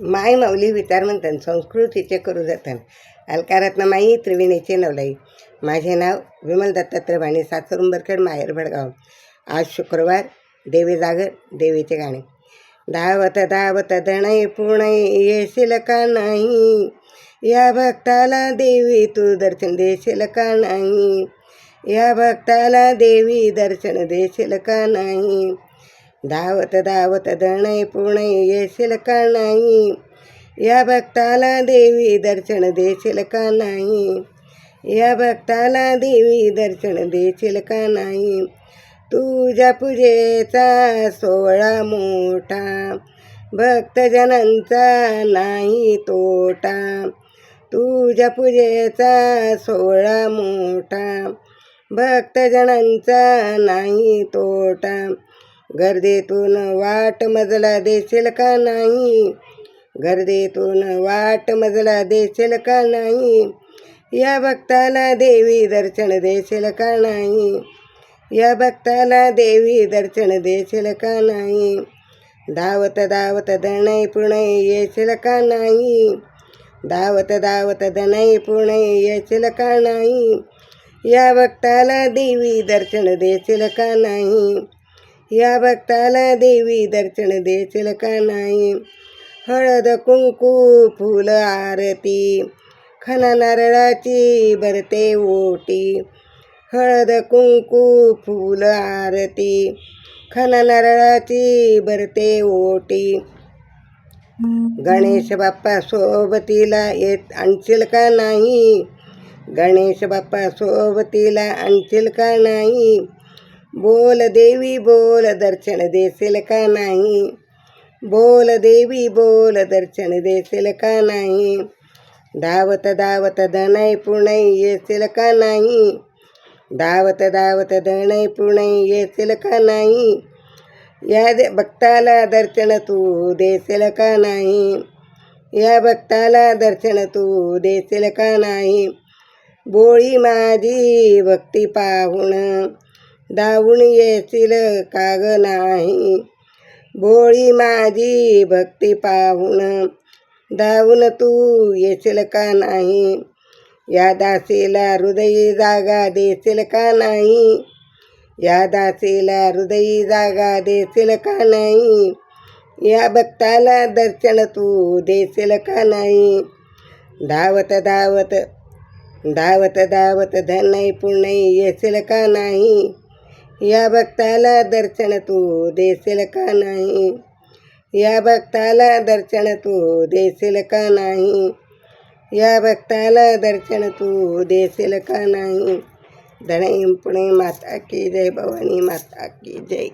माय माऊली विचार म्हणतात संस्कृतीचे करू जतन. अलकारातनं माई त्रिवेणीचे नवलाई. माझे नाव विमल दत्तात्रय भाणे सासरुंबरखेड माहेर भडगाव. आज शुक्रवार देवी जागर देवीचे गाणे. धावत धावत दणय पुणई येशील का नाही? या भक्ताला देवी तू दर्शन देशील का नाही? या भक्ताला देवी दर्शन देशील का नाही? धावत धावत दणय पुणे येशील का नाही या भक्ताला देवी दर्शन देशील का नाही या भक्ताला देवी दर्शन देशील का नाही तुझ्या पूजेचा सोहळा मोठा भक्तजनांचा नाही तोटा तुझ्या पूजेचा सोहळा मोठा भक्तजनांचा नाही तोटा गर्दीतून वाट मजला देशील का नाही? गर्दीतून वाट मजला देशील का नाही? या भक्ताला देवी दर्शन देशील का नाही? या भक्ताला देवी दर्शन देशील का नाही? धावत धावत दणय पुणे येशील का नाही? धावत धावत दणय पुणे येशील का नाही? या भक्ताला देवी दर्शन देशील का नाही? या भक्ताला देवी दर्शन देशील का नाही? हळद कुंकू फुल आरती खना नारळाची भरते ओटी. हळद कुंकू फुल आरती खना नारळाची भरते ओटी. गणेश बाप्पा सोबतीला येत आणशील का नाही? गणेश बाप्पा सोबतीला आणशील का नाही? बोल देवी बोल दर्शन देसेल का नाही बोल देवी बोल दर्शन देशील का नाही धावत धावत धनय पुणे येसेल का नाही धावत धावत धनय पुणे येसेल का नाही या दे भक्ताला दर्शन तू देसेल का नाही या भक्ताला दर्शन तू देशील का नाही बोळी माझी भक्ती पाहून धावून येशील काग नाही. बोळी माझी भक्ती पाहून धावून तू येशील का नाही? या दासीला हृदयी जागा देशील का नाही? या दासीला हृदयी जागा देशील का नाही? या भक्ताला दर्शन तू देशील का नाही? धावत धावत धावत धावत धनई पुण्य येशील का नाही? या भक्ताला दर्शन तू देशील का नाही? या भक्ताला दर्शन तू देशील का नाही? या भक्ताला दर्शन तू देशील का नाही? धनई पुणे माता की जय भवानी माता की जय.